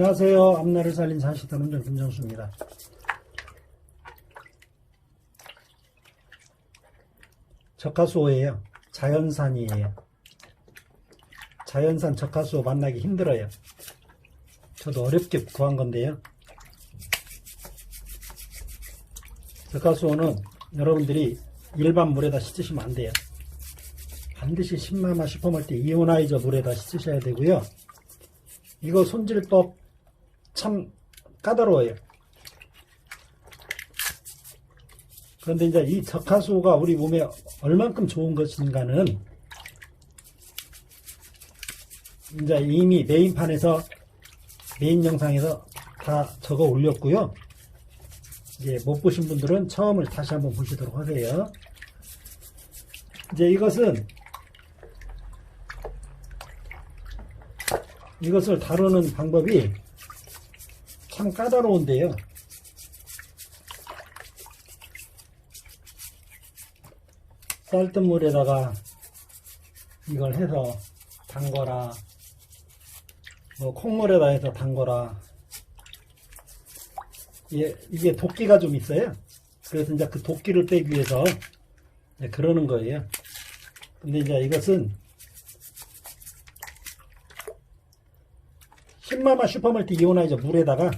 안녕하세요. 앞날을 살린 자식들 운전 김정수입니다. 적화수호예요. 자연산이에요. 자연산 적화수호 만나기 힘들어요. 저도 어렵게 구한 건데요. 적화수호는 여러분들이 일반 물에다 씻으시면 안 돼요. 반드시 10마마 슈퍼멀티 이오나이저 물에다 씻으셔야 되고요. 이거 손질법 참 까다로워요. 그런데 이제 이 적화수가 우리 몸에 얼만큼 좋은 것인가는 이제 이미 메인판에서 메인 영상에서 다 적어 올렸고요. 이제 못 보신 분들은 처음을 다시 한번 보시도록 하세요. 이제 이것은 이것을 다루는 방법이 참 까다로운데요. 쌀뜨물에다가 이걸 해서 담거라, 뭐 콩물에다 해서 담거라. 이게, 이게 도끼가 좀 있어요. 그래서 이제 그 도끼를 빼기 위해서 그러는 거예요. 근데 이제 이것은 신마마 슈퍼멀티 이오나이저 물에다가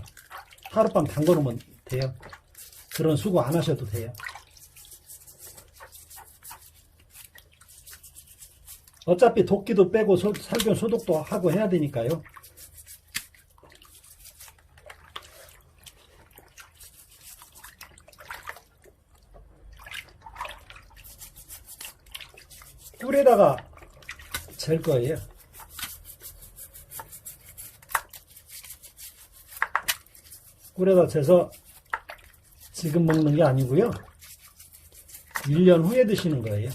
하룻밤 담궈 놓으면 돼요. 그런 수고 안 하셔도 돼요. 어차피 도끼도 빼고 소- 살균 소독도 하고 해야 되니까요. 꿀에다가 잴 거예요. 꿀에다 재서 지금 먹는 게 아니고요. 1년 후에 드시는 거예요.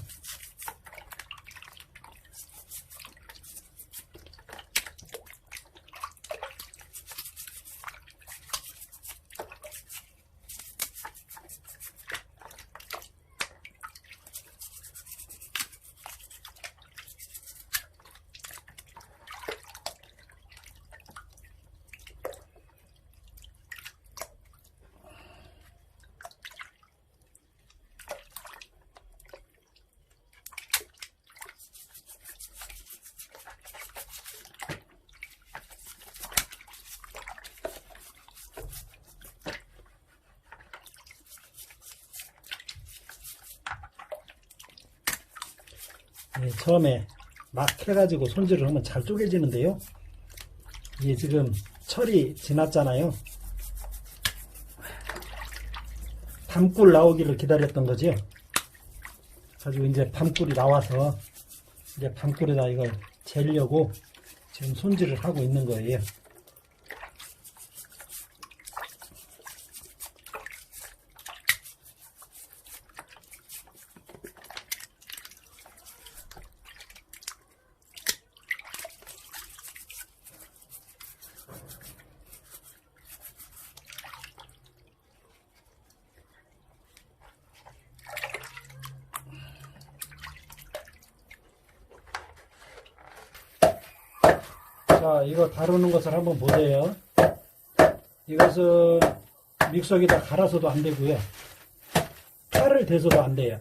네, 처음에 막 해가지고 손질을 하면 잘 쪼개지는데요. 이게 지금 철이 지났잖아요. 밤꿀 나오기를 기다렸던 거지요. 가지고 이제 밤꿀이 나와서 이제 밤꿀에다 이걸 재려고 지금 손질을 하고 있는 거예요. 자, 이거 다루는 것을 한번 보세요. 이것은 믹서기다 갈아서도 안 되고요. 칼을 대서도 안 돼요.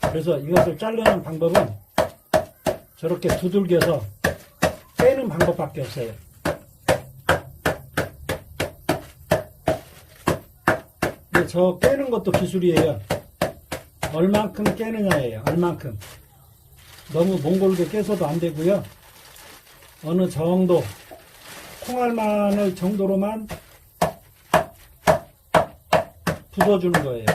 그래서 이것을 자르는 방법은 저렇게 두들겨서 빼는 방법밖에 없어요. 저 깨는 것도 기술이에요. 얼만큼 깨느냐예요. 얼만큼. 너무 몽골게 깨서도 안 되고요. 어느 정도 콩알마늘 정도로만 부숴주는 거예요.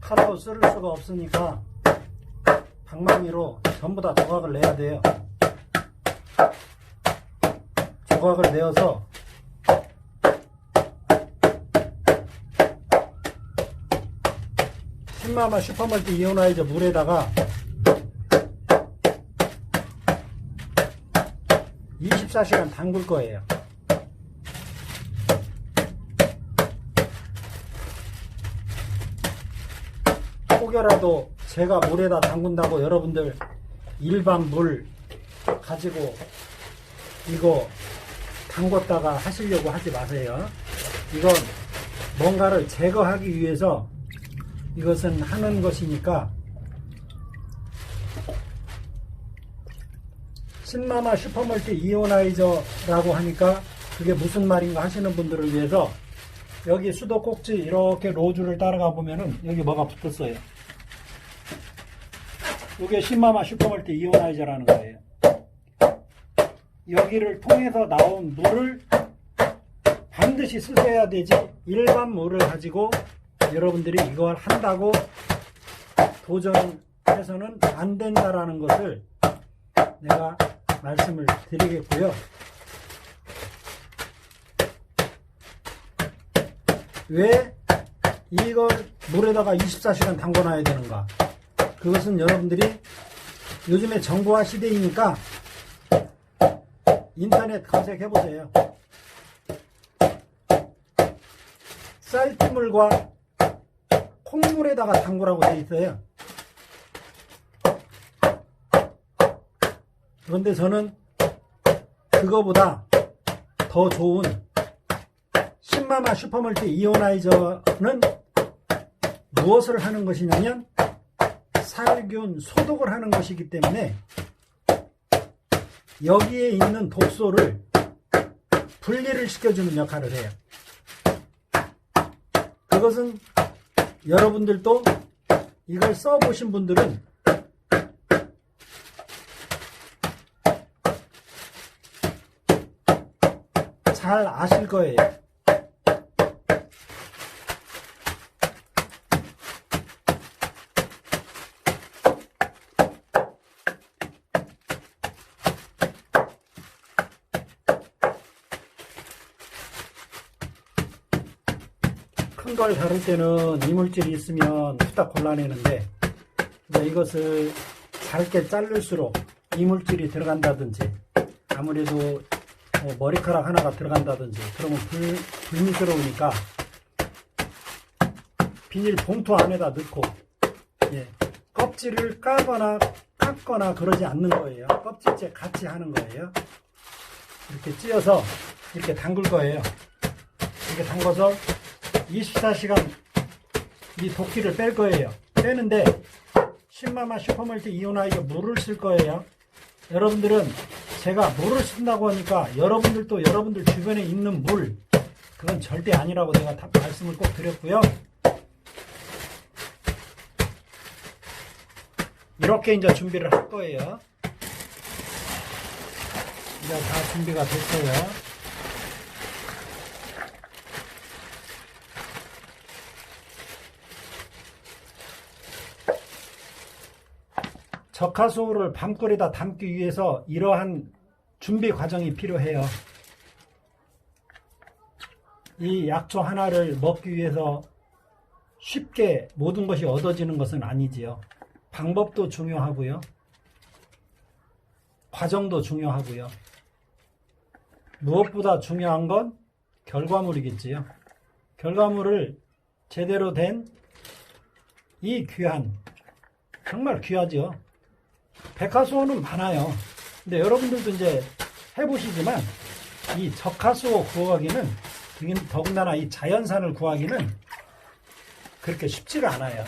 칼로 쓸 수가 없으니까 방망이로 전부 다 조각을 내야 돼요. 조각을 내어서 10만원 슈퍼멀티 이온화이저 물에다가 24시간 담글 거예요. 혹여라도 제가 물에다 담근다고 여러분들 일반 물 가지고 이거 담궜다가 하시려고 하지 마세요. 이건 뭔가를 제거하기 위해서 이것은 하는 것이니까 신마마 슈퍼멀티 이오나이저라고 하니까 그게 무슨 말인가 하시는 분들을 위해서 여기 수도 꼭지 이렇게 로즈를 따라가 보면은 여기 뭐가 붙었어요. 이게 신마마 슈퍼멀티 이오나이저라는 거예요. 여기를 통해서 나온 물을 반드시 쓰셔야 되지 일반 물을 가지고 여러분들이 이걸 한다고 도전해서는 안 된다라는 것을 내가 말씀을 드리겠고요. 왜 이걸 물에다가 24시간 담궈놔야 되는가? 그것은 여러분들이 요즘에 정보화 시대이니까 인터넷 검색해 보세요. 쌀뜨물과 콩물에다가 담그라고 돼 있어요. 그런데 저는 그거보다 더 좋은 신마마 슈퍼멀티 이오나이저는 무엇을 하는 것이냐면 살균 소독을 하는 것이기 때문에 여기에 있는 독소를 분리를 시켜주는 역할을 해요. 그것은 여러분들도 이걸 써보신 분들은 잘 아실 거예요. 큰걸 다룰 때는 이물질이 있으면 후딱 골라내는데 이것을 잘게 자를수록 이물질이 들어간다든지 아무래도 뭐 머리카락 하나가 들어간다든지 그러면 불, 불미스러우니까 비닐 봉투 안에다 넣고 예, 껍질을 까거나 깎거나 그러지 않는 거예요. 껍질째 같이 하는 거예요. 이렇게 찧어서 이렇게 담글 거예요. 이렇게 담궈서 24시간 이 도끼를 뺄 거예요. 빼는데 신마마 슈퍼멀티 이온아이가 물을 쓸 거예요. 여러분들은 제가 물을 쓴다고 하니까 여러분들도 여러분들 주변에 있는 물 그건 절대 아니라고 내가 다 말씀을 꼭 드렸고요. 이렇게 이제 준비를 할 거예요. 이제 다 준비가 됐어요. 적화수를 밤꿀에다 담기 위해서 이러한 준비 과정이 필요해요. 이 약초 하나를 먹기 위해서 쉽게 모든 것이 얻어지는 것은 아니지요. 방법도 중요하고요. 과정도 중요하고요. 무엇보다 중요한 건 결과물이겠지요. 결과물을 제대로 된 이 귀한, 정말 귀하죠. 백화수호는 많아요. 근데 여러분들도 이제 해보시지만 이 적화수호 구하기는 더군다나 이 자연산을 구하기는 그렇게 쉽지가 않아요.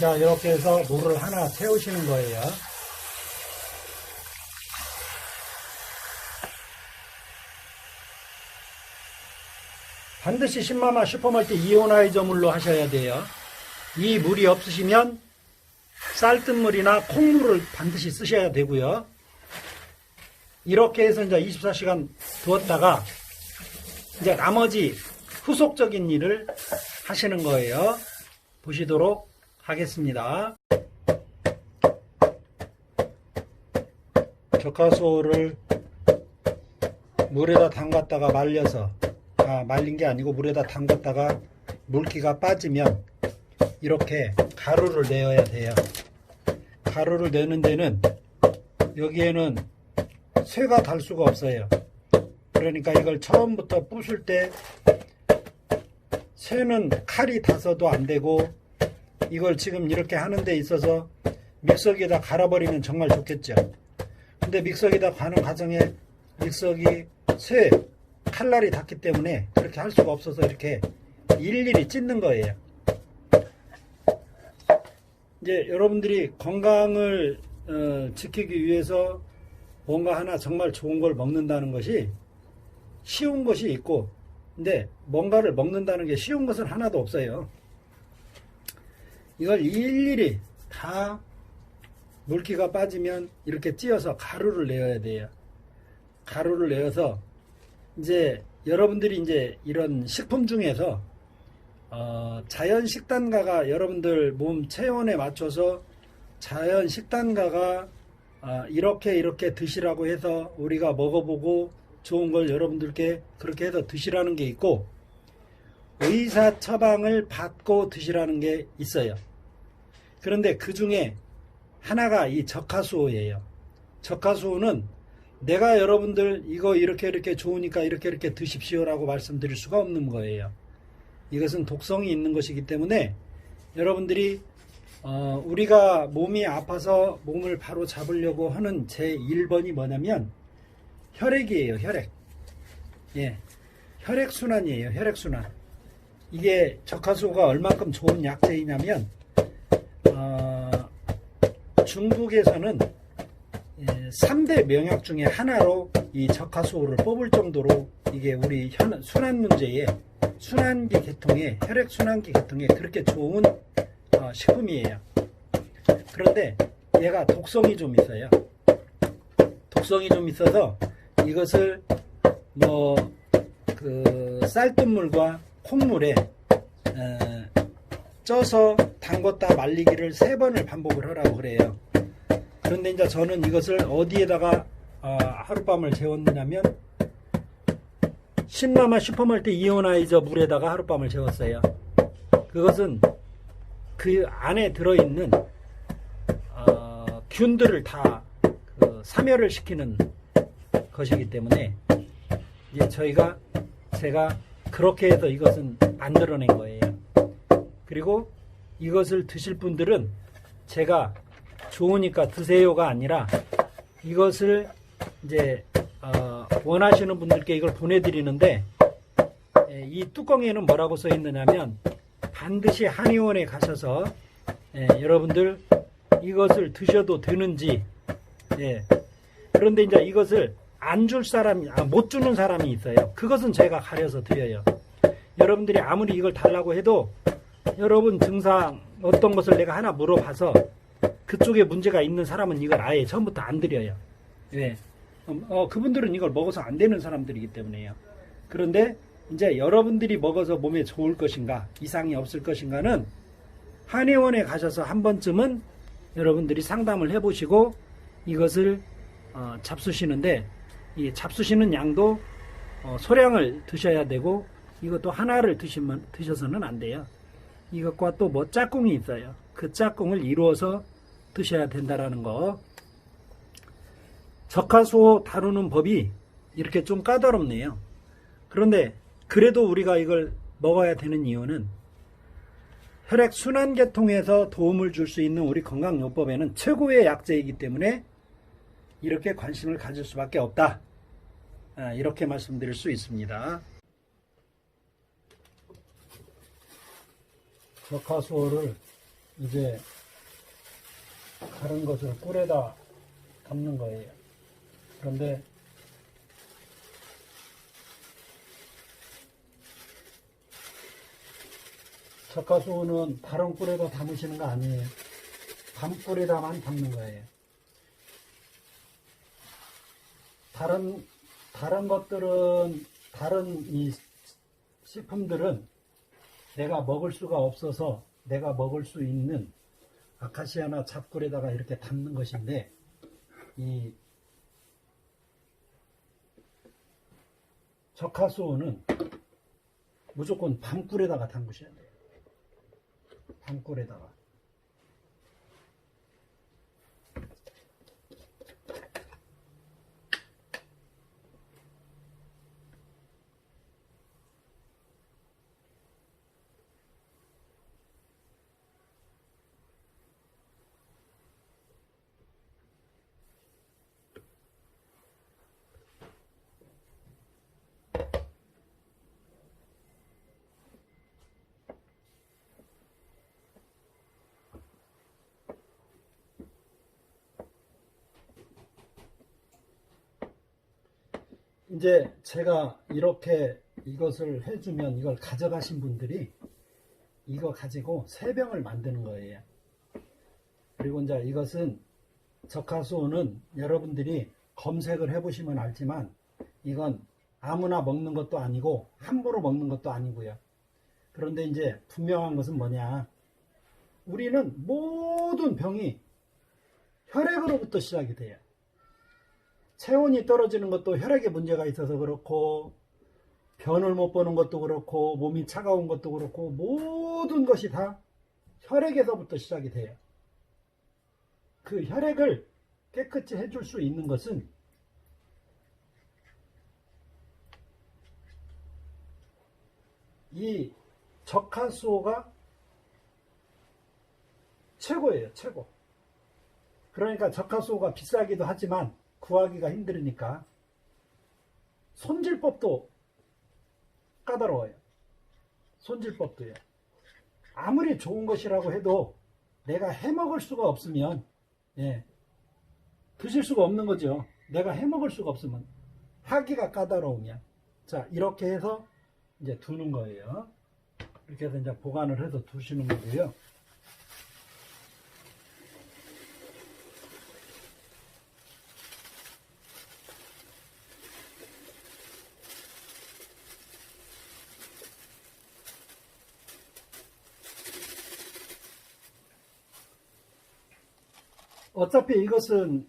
자, 이렇게 해서 물을 하나 채우시는 거예요. 반드시 신마마 슈퍼멀티 이오나이저 물로 하셔야 돼요. 이 물이 없으시면 쌀뜨물이나 콩물을 반드시 쓰셔야 되고요. 이렇게 해서 이제 24시간 두었다가 이제 나머지 후속적인 일을 하시는 거예요. 보시도록 하겠습니다. 적화소를 물에다 담갔다가 말려서 아 말린 게 아니고 물에다 담갔다가 물기가 빠지면 이렇게 가루를 내어야 돼요. 가루를 내는 데는 여기에는 쇠가 달 수가 없어요. 그러니까 이걸 처음부터 부술 때 쇠는 칼이 닿아서도 안 되고 이걸 지금 이렇게 하는 데 있어서 믹서기에다 갈아버리면 정말 좋겠죠. 근데 믹서기에다 가는 과정에 믹서기 쇠 칼날이 닿기 때문에 그렇게 할 수가 없어서 이렇게 일일이 찢는 거예요. 이제 여러분들이 건강을 어, 지키기 위해서 뭔가 하나 정말 좋은 걸 먹는다는 것이 쉬운 것이 있고 근데 뭔가를 먹는다는 게 쉬운 것은 하나도 없어요. 이걸 일일이 다 물기가 빠지면 이렇게 찧어서 가루를 내어야 돼요. 가루를 내어서 이제 여러분들이 이제 이런 식품 중에서 어, 자연 식단가가 여러분들 몸 체온에 맞춰서 자연 식단가가 아, 이렇게 이렇게 드시라고 해서 우리가 먹어보고 좋은 걸 여러분들께 그렇게 해서 드시라는 게 있고 의사 처방을 받고 드시라는 게 있어요. 그런데 그 중에 하나가 이 적하수호예요. 적하수호는 내가 여러분들 이거 이렇게 이렇게 좋으니까 이렇게 이렇게 드십시오라고 말씀드릴 수가 없는 거예요. 이것은 독성이 있는 것이기 때문에 여러분들이 어, 우리가 몸이 아파서 몸을 바로 잡으려고 하는 제 1번이 뭐냐면 혈액이에요, 혈액. 예. 혈액순환이에요, 혈액순환. 이게 적하수가 얼만큼 좋은 약재이냐면, 어, 중국에서는 3대 명약 중에 하나로 이 적하수호를 뽑을 정도로 이게 우리 현, 순환 문제에 순환기 계통에 혈액 순환기 계통에 그렇게 좋은 어, 식품이에요. 그런데 얘가 독성이 좀 있어요. 독성이 좀 있어서 이것을 뭐 그 쌀뜨물과 콩물에 에, 쪄서 담궜다 말리기를 세 번을 반복을 하라고 그래요. 그런데 이제 저는 이것을 어디에다가 어, 하룻밤을 재웠느냐면 신마마 슈퍼멀티 이오나이저 물에다가 하룻밤을 재웠어요. 그것은 그 안에 들어있는 어, 균들을 다 그 사멸을 시키는 것이기 때문에 이제 저희가 제가 그렇게 해서 이것은 만들어낸 거예요. 그리고 이것을 드실 분들은 제가 좋으니까 드세요가 아니라 이것을 이제 어, 원하시는 분들께 이걸 보내드리는데 에, 이 뚜껑에는 뭐라고 써 있느냐면 반드시 한의원에 가셔서 예, 여러분들 이것을 드셔도 되는지 예. 그런데 이제 이것을 안 줄 사람이 아, 못 주는 사람이 있어요. 그것은 제가 가려서 드려요. 여러분들이 아무리 이걸 달라고 해도 여러분 증상 어떤 것을 내가 하나 물어봐서 그쪽에 문제가 있는 사람은 이걸 아예 처음부터 안 드려요. 왜? 어, 그분들은 이걸 먹어서 안 되는 사람들이기 때문에요. 그런데 이제 여러분들이 먹어서 몸에 좋을 것인가, 이상이 없을 것인가는 한의원에 가셔서 한 번쯤은 여러분들이 상담을 해보시고 이것을 어, 잡수시는데 이 잡수시는 양도 어, 소량을 드셔야 되고 이것도 하나를 드시면 드셔서는 안 돼요. 이것과 또 뭐 짝꿍이 있어요. 그 짝꿍을 이루어서 드셔야 된다라는 거. 적하수호 다루는 법이 이렇게 좀 까다롭네요. 그런데 그래도 우리가 이걸 먹어야 되는 이유는 혈액 순환 계통에서 도움을 줄 수 있는 우리 건강요법에는 최고의 약재이기 때문에 이렇게 관심을 가질 수밖에 없다. 아, 이렇게 말씀드릴 수 있습니다. 적하수호를 이제 다른 것을 꿀에다 담는 거예요. 그런데 적하수호는 다른 꿀에다 담으시는 거 아니에요. 밤꿀에다만 담는 거예요. 다른 다른 것들은 다른 이 식품들은 내가 먹을 수가 없어서 내가 먹을 수 있는 아카시아나 잡꿀에다가 이렇게 담는 것인데 이 적하수호는 무조건 밤꿀에다가 담그셔야 돼요. 밤꿀에다가. 이제 제가 이렇게 이것을 해주면 이걸 가져가신 분들이 이거 가지고 세 병을 만드는 거예요. 그리고 이제 이것은 적화수호는 여러분들이 검색을 해보시면 알지만 이건 아무나 먹는 것도 아니고 함부로 먹는 것도 아니고요. 그런데 이제 분명한 것은 뭐냐. 우리는 모든 병이 혈액으로부터 시작이 돼요. 체온이 떨어지는 것도 혈액에 문제가 있어서 그렇고 변을 못 보는 것도 그렇고 몸이 차가운 것도 그렇고 모든 것이 다 혈액에서부터 시작이 돼요. 그 혈액을 깨끗이 해줄 수 있는 것은 이 적화수호가 최고예요, 최고. 그러니까 적화수호가 비싸기도 하지만 구하기가 힘들으니까 손질법도 까다로워요. 손질법도요. 아무리 좋은 것이라고 해도 내가 해먹을 수가 없으면 예, 드실 수가 없는 거죠. 내가 해먹을 수가 없으면 하기가 까다로우면 자 이렇게 해서 이제 두는 거예요. 이렇게 해서 이제 보관을 해서 두시는 거고요. 어차피 이것은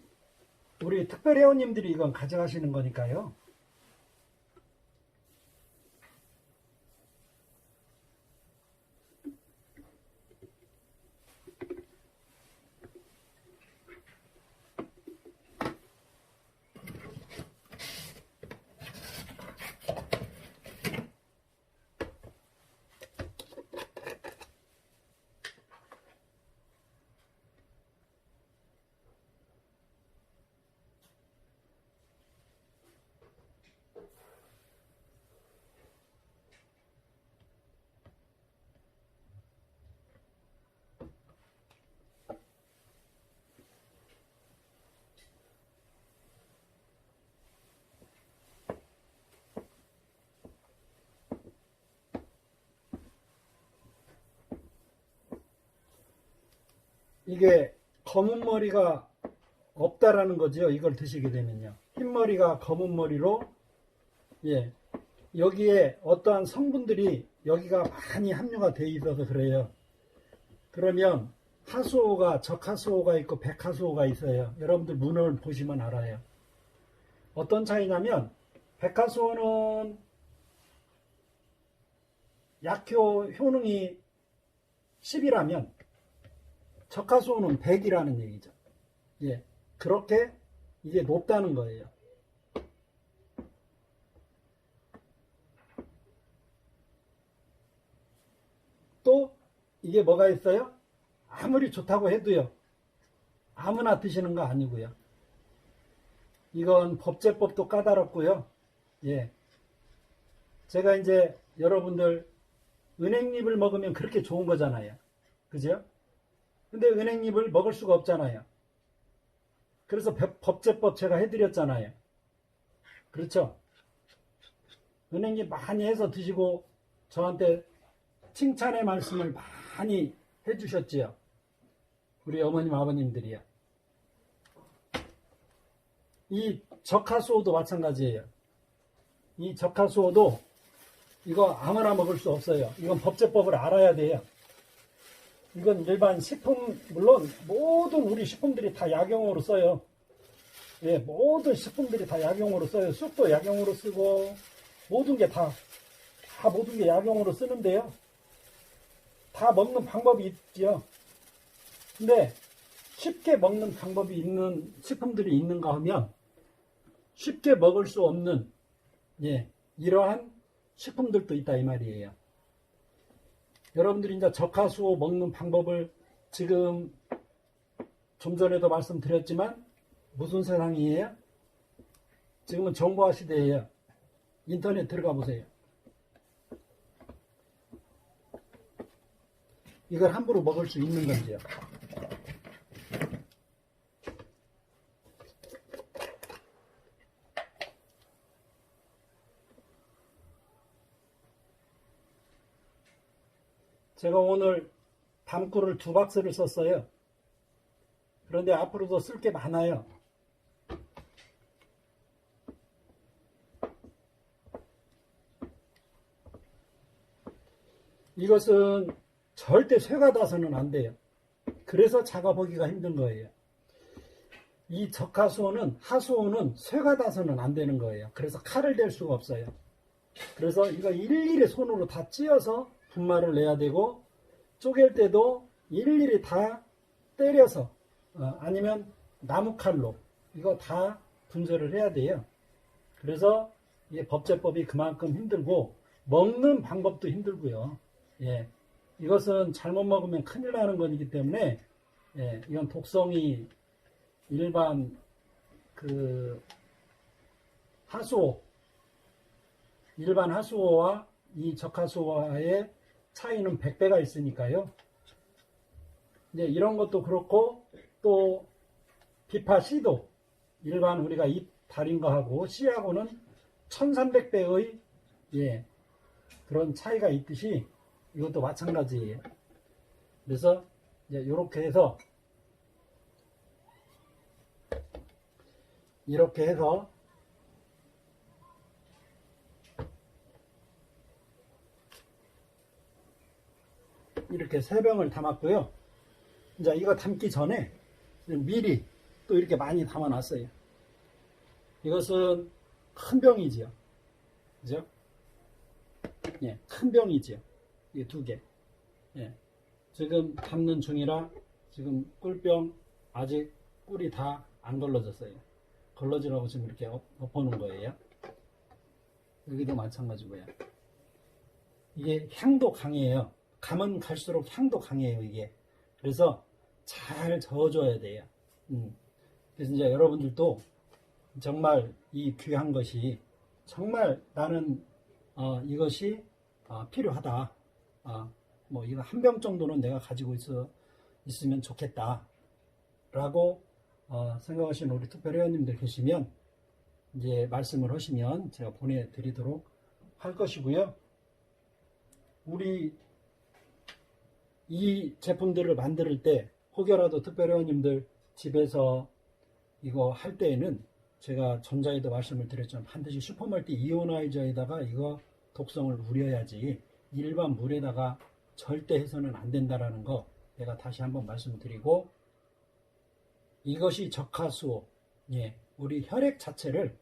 우리 특별 회원님들이 이건 가져가시는 거니까요. 이게 검은 머리가 없다라는 거죠. 이걸 드시게 되면요. 흰 머리가 검은 머리로 예 여기에 어떠한 성분들이 여기가 많이 함유가 돼 있어서 그래요. 그러면 하수호가 적하수호가 있고 백하수호가 있어요. 여러분들 문을 보시면 알아요. 어떤 차이냐면 백하수호는 약효 효능이 10이라면 적하수호는 100이라는 얘기죠. 예. 그렇게 이게 높다는 거예요. 또 이게 뭐가 있어요? 아무리 좋다고 해도요. 아무나 드시는 거 아니고요. 이건 법제법도 까다롭고요. 예. 제가 이제 여러분들 은행잎을 먹으면 그렇게 좋은 거잖아요. 그죠? 근데 은행잎을 먹을 수가 없잖아요. 그래서 법제법 제가 해드렸잖아요. 그렇죠? 은행잎 많이 해서 드시고 저한테 칭찬의 말씀을 많이 해주셨지요. 우리 어머님, 아버님들이요. 이 적하수호도 마찬가지예요. 이 적하수호도 이거 아무나 먹을 수 없어요. 이건 법제법을 알아야 돼요. 이건 일반 식품, 물론 모든 우리 식품들이 다 약용으로 써요. 예, 모든 식품들이 다 약용으로 써요. 쑥도 약용으로 쓰고, 모든 게 다, 다 모든 게 약용으로 쓰는데요. 다 먹는 방법이 있죠. 근데 쉽게 먹는 방법이 있는 식품들이 있는가 하면 쉽게 먹을 수 없는 예, 이러한 식품들도 있다 이 말이에요. 여러분들이 이제 적화수호 먹는 방법을 지금 좀 전에도 말씀드렸지만 무슨 세상이에요? 지금은 정보화 시대예요. 인터넷 들어가 보세요. 이걸 함부로 먹을 수 있는 건지요? 제가 오늘 담구를 두 박스를 썼어요. 그런데 앞으로도 쓸 게 많아요. 이것은 절대 쇠가 닿아서는 안 돼요. 그래서 작업하기가 힘든 거예요. 이 적하수호는 하수호는 쇠가 닿아서는 안 되는 거예요. 그래서 칼을 댈 수가 없어요. 그래서 이거 일일이 손으로 다 찧어서 분말을 내야 되고 쪼갤 때도 일일이 다 때려서 어, 아니면 나무칼로 이거 다 분쇄를 해야 돼요. 그래서 이게 법제법이 그만큼 힘들고 먹는 방법도 힘들고요. 예, 이것은 잘못 먹으면 큰일 나는 것이기 때문에 예, 이건 독성이 일반 그 하수호 일반 하수호와 이 적하수호와의 차이는 100배가 있으니까요. 이제 이런 것도 그렇고 또 비파 C도 일반 우리가 잎 달인 거하고 C하고는 1300배의 예, 그런 차이가 있듯이 이것도 마찬가지예요. 그래서 이제 이렇게 해서 이렇게 해서 이렇게 세 병을 담았고요. 이제 이거 담기 전에 미리 또 이렇게 많이 담아놨어요. 이것은 큰 병이지요. 그죠? 예, 큰 병이지요. 이게 두 개. 예. 지금 담는 중이라 지금 꿀병 아직 꿀이 다 안 걸러졌어요. 걸러지라고 지금 이렇게 엎- 엎어놓은 거예요. 여기도 마찬가지고요. 이게 향도 강해요. 가면 갈수록 향도 강해요, 이게. 그래서 잘 저어줘야 돼요. 음. 그래서 이제 여러분들도 정말 이 귀한 것이 정말 나는 어, 이것이 어, 필요하다. 어, 뭐 이거 한 병 정도는 내가 가지고 있어 있으면 좋겠다. 라고 어, 생각하시는 우리 특별회원님들 계시면 이제 말씀을 하시면 제가 보내드리도록 할 것이고요. 우리 이 제품들을 만들 때 혹여라도 특별회원님들 집에서 이거 할 때에는 제가 전자에도 말씀을 드렸지만 반드시 슈퍼멀티 이오나이저에다가 이거 독성을 우려야지 일반 물에다가 절대 해서는 안 된다라는 거 내가 다시 한번 말씀드리고 이것이 적하수호 예, 우리 혈액 자체를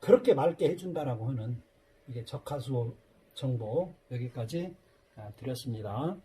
그렇게 맑게 해준다라고 하는 이게 적하수호 정보 여기까지 아, 드렸습니다.